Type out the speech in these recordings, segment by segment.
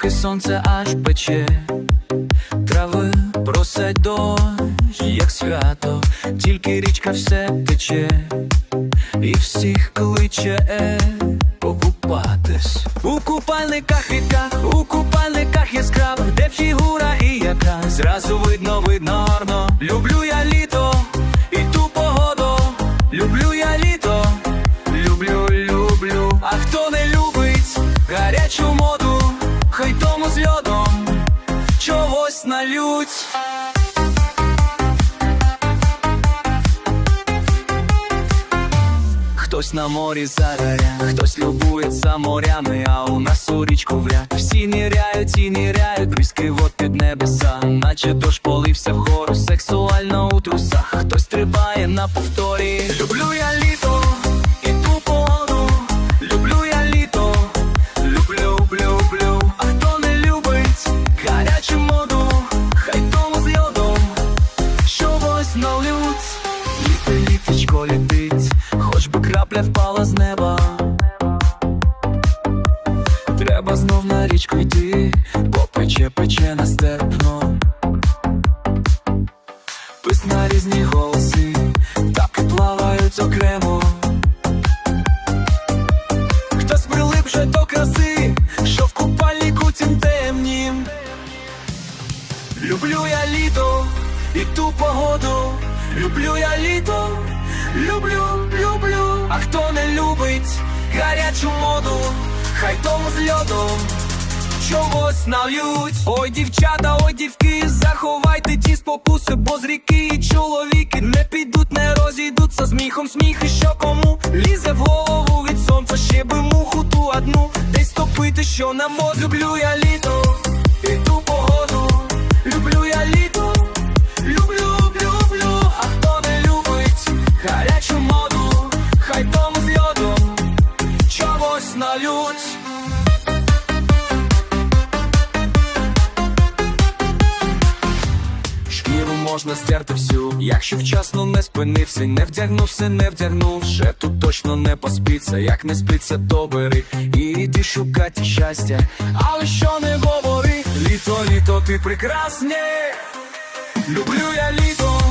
сонце аж пече, трави просять дощ, як свято, тільки річка все тече, і всіх кличе е, покупатись. У купальниках рідка, у купальниках яскравих, де фігура і яка зразу видно чогось налють. Хтось на морі загоря, хтось любується морями, а у нас у річку вряд Всі ніряють і ніряють, бризки вод під небеса, наче дощ полився вгору, сексуально у трусах, хтось стрибає на повторі. Люблю я літо крапля впала з неба. Треба знов на річку йти, бо пече, пече нестерпно. Писна різні голоси, птахи плавають окремо. Хтось прилип вже до краси, що в купальнику тім темнім. Люблю я літо і ту погоду, люблю я літо, люблю. А хто не любить гарячу моду, хай тому з льодом чогось нальють. Ой, дівчата, ой, дівки, заховайте ті спокуси, бо з ріки і чоловіки не підуть, не розійдуться сміхом, сміхи, що кому лізе в голову від сонця, ще би муху ту одну, десь топити, що на мозку. Люблю я літо можна стерти всю, якщо вчасно не спинився, не вдягнувся, не вдягнув, вже тут точно не поспиться, як не спиться, то бери і йди шукати щастя, але що не говори, літо, літо, ти прекрасне, люблю я літо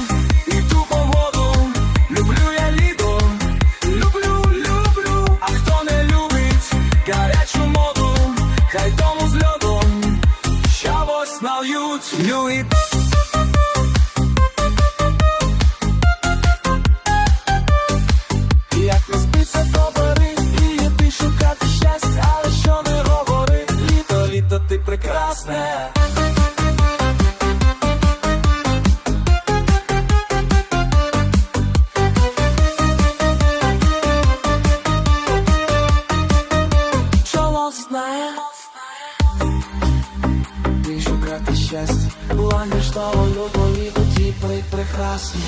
хай тому з льодом чогось нальють, літо, прекрасне Чого знає? Ти шукати щастя. Була між того люто, літо, ті прекрасні